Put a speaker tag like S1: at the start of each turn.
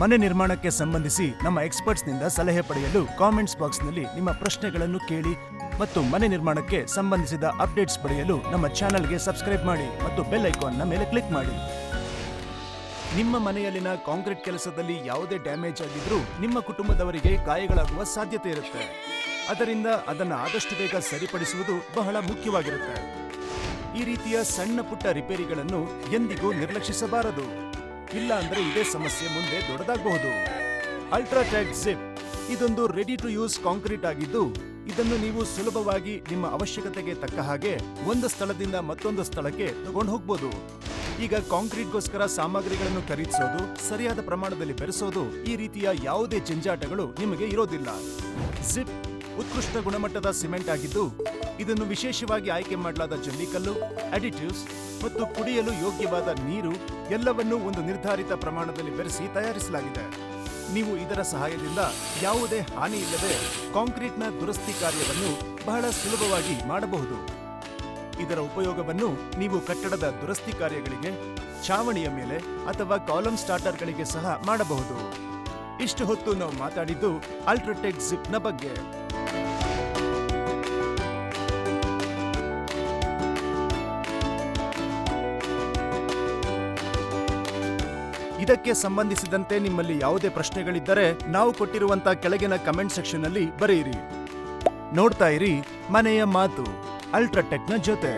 S1: ಮನೆ ನಿರ್ಮಾಣಕ್ಕೆ ಸಂಬಂಧಿಸಿ ನಮ್ಮ ಎಕ್ಸ್ಪರ್ಟ್ಸ್ನಿಂದ ಸಲಹೆ ಪಡೆಯಲು ಕಾಮೆಂಟ್ಸ್ ಬಾಕ್ಸ್ನಲ್ಲಿ ನಿಮ್ಮ ಪ್ರಶ್ನೆಗಳನ್ನು ಕೇಳಿ ಮತ್ತು ಮನೆ ನಿರ್ಮಾಣಕ್ಕೆ ಸಂಬಂಧಿಸಿದ ಅಪ್ಡೇಟ್ಸ್ ಪಡೆಯಲು ನಮ್ಮ ಚಾನೆಲ್ಗೆ ಸಬ್ಸ್ಕ್ರೈಬ್ ಮಾಡಿ ಮತ್ತು ಬೆಲ್ ಐಕಾನ್ನ ಮೇಲೆ ಕ್ಲಿಕ್ ಮಾಡಿ. ನಿಮ್ಮ ಮನೆಯಲ್ಲಿನ ಕಾಂಕ್ರೀಟ್ ಕೆಲಸದಲ್ಲಿ ಯಾವುದೇ ಡ್ಯಾಮೇಜ್ ಆಗಿದ್ರೂ ನಿಮ್ಮ ಕುಟುಂಬದವರಿಗೆ ಗಾಯಗಳಾಗುವ ಸಾಧ್ಯತೆ ಇರುತ್ತೆ. ಅದರಿಂದ ಅದನ್ನು ಆದಷ್ಟು ಬೇಗ ಸರಿಪಡಿಸುವುದು ಬಹಳ ಮುಖ್ಯವಾಗಿರುತ್ತೆ. ಈ ರೀತಿಯ ಸಣ್ಣ ಪುಟ್ಟ ರಿಪೇರಿಗಳನ್ನು ಎಂದಿಗೂ ನಿರ್ಲಕ್ಷಿಸಬಾರದು. ಇಲ್ಲ ಅಂದ್ರೆ ಇದೇ ಸಮಸ್ಯೆ ಮುಂದೆ ದೊಡ್ಡದಾಗಬಹುದು. ಅಲ್ಟ್ರಾಟ್ಯಾಕ್ ಜಿಪ್ ಇದೊಂದು ರೆಡಿ ಟು ಯೂಸ್ ಕಾಂಕ್ರೀಟ್ ಆಗಿದ್ದು, ಇದನ್ನು ನೀವು ಸುಲಭವಾಗಿ ನಿಮ್ಮ ಅವಶ್ಯಕತೆಗೆ ತಕ್ಕ ಹಾಗೆ ಒಂದು ಸ್ಥಳದಿಂದ ಮತ್ತೊಂದು ಸ್ಥಳಕ್ಕೆ ತಗೊಂಡು ಹೋಗ್ಬೋದು. ಈಗ ಕಾಂಕ್ರೀಟ್ಗೋಸ್ಕರ ಸಾಮಗ್ರಿಗಳನ್ನು ಖರೀದಿಸೋದು, ಸರಿಯಾದ ಪ್ರಮಾಣದಲ್ಲಿ ಬೆರೆಸೋದು ಈ ರೀತಿಯ ಯಾವುದೇ ಜಂಜಾಟಗಳು ನಿಮಗೆ ಇರೋದಿಲ್ಲ. ಜಿಪ್ ಉತ್ಕೃಷ್ಟ ಗುಣಮಟ್ಟದ ಸಿಮೆಂಟ್ ಆಗಿದ್ದು, ಇದನ್ನು ವಿಶೇಷವಾಗಿ ಆಯ್ಕೆ ಮಾಡಲಾದ ಜಲ್ಲಿಕಲ್ಲು ಅಡಿಟಿವ್ಸ್ ಮತ್ತು ಕುಡಿಯಲು ಯೋಗ್ಯವಾದ ನೀರು ಎಲ್ಲವನ್ನೂ ಒಂದು ನಿರ್ಧಾರಿತ ಪ್ರಮಾಣದಲ್ಲಿ ಬೆರೆಸಿ ತಯಾರಿಸಲಾಗಿದೆ. ನೀವು ಇದರ ಸಹಾಯದಿಂದ ಯಾವುದೇ ಹಾನಿ ಇಲ್ಲದೆ ಕಾಂಕ್ರೀಟ್ನ ದುರಸ್ತಿ ಕಾರ್ಯವನ್ನು ಬಹಳ ಸುಲಭವಾಗಿ ಮಾಡಬಹುದು. ಇದರ ಉಪಯೋಗವನ್ನು ನೀವು ಕಟ್ಟಡದ ದುರಸ್ತಿ ಕಾರ್ಯಗಳಿಗೆ, ಛಾವಣಿಯ ಮೇಲೆ ಅಥವಾ ಕಾಲಮ್ ಸ್ಟಾರ್ಟರ್ಗಳಿಗೆ ಸಹ ಮಾಡಬಹುದು. ಇಷ್ಟು ಹೊತ್ತು ನಾವು ಮಾತಾಡಿದ್ದು ಅಲ್ಟ್ರಾಟೆಕ್ ಜಿಪ್ನ ಬಗ್ಗೆ. ಇದಕ್ಕೆ ಸಂಬಂಧಿಸಿದಂತೆ ನಿಮ್ಮಲ್ಲಿ ಯಾವುದೇ ಪ್ರಶ್ನೆಗಳಿದ್ದರೆ ನಾವು ಕೊಟ್ಟಿರುವಂತ ಕೆಳಗಿನ ಕಮೆಂಟ್ ಸೆಕ್ಷನ್ ಅಲ್ಲಿ ಬರೆಯಿರಿ. ನೋಡ್ತಾ ಇರಿ ಮನೆಯ ಮಾತು, ಅಲ್ಟ್ರಾಟೆಕ್ನ ಜೊತೆ.